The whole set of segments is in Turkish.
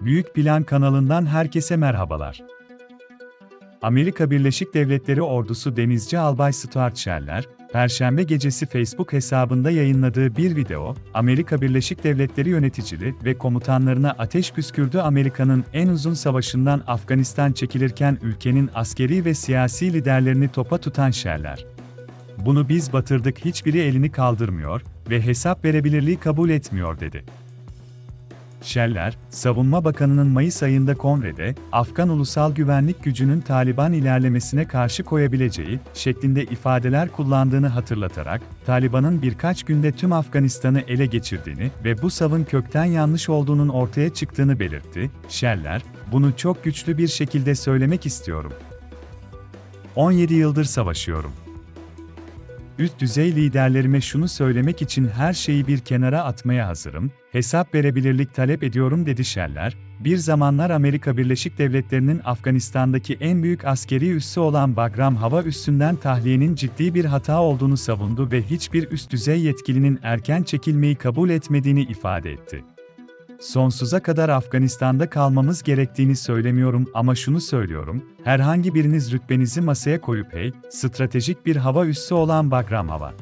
Büyük Plan kanalından herkese merhabalar. Amerika Birleşik Devletleri Ordusu Denizci Albay Stuart Scheller, Perşembe gecesi Facebook hesabında yayınladığı bir video, Amerika Birleşik Devletleri yöneticileri ve komutanlarına ateş püskürdü Amerika'nın en uzun savaşından Afganistan çekilirken ülkenin askeri ve siyasi liderlerini topa tutan Scheller. Bunu biz batırdık hiçbiri elini kaldırmıyor ve hesap verebilirliği kabul etmiyor dedi. Scheller, Savunma Bakanı'nın Mayıs ayında kongrede, Afgan Ulusal Güvenlik Gücü'nün Taliban ilerlemesine karşı koyabileceği şeklinde ifadeler kullandığını hatırlatarak, Taliban'ın birkaç günde tüm Afganistan'ı ele geçirdiğini ve bu savın kökten yanlış olduğunun ortaya çıktığını belirtti. Scheller, bunu çok güçlü bir şekilde söylemek istiyorum. 17 yıldır savaşıyorum. Üst düzey liderlerime şunu söylemek için her şeyi bir kenara atmaya hazırım, hesap verebilirlik talep ediyorum dedi Scheller. Bir zamanlar Amerika Birleşik Devletleri'nin Afganistan'daki en büyük askeri üssü olan Bagram Hava Üssü'nden tahliyenin ciddi bir hata olduğunu savundu ve hiçbir üst düzey yetkilinin erken çekilmeyi kabul etmediğini ifade etti. Sonsuza kadar Afganistan'da kalmamız gerektiğini söylemiyorum ama şunu söylüyorum, herhangi biriniz rütbenizi masaya koyup hey, stratejik bir hava üssü olan Bagram Hava.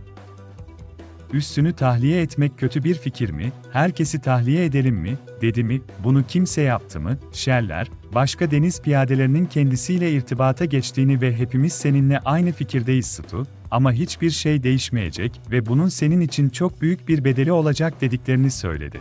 Üssünü tahliye etmek kötü bir fikir mi, herkesi tahliye edelim mi, dedi mi, bunu kimse yaptı mı, Scheller, başka deniz piyadelerinin kendisiyle irtibata geçtiğini ve hepimiz seninle aynı fikirdeyiz Stu, ama hiçbir şey değişmeyecek ve bunun senin için çok büyük bir bedeli olacak dediklerini söyledi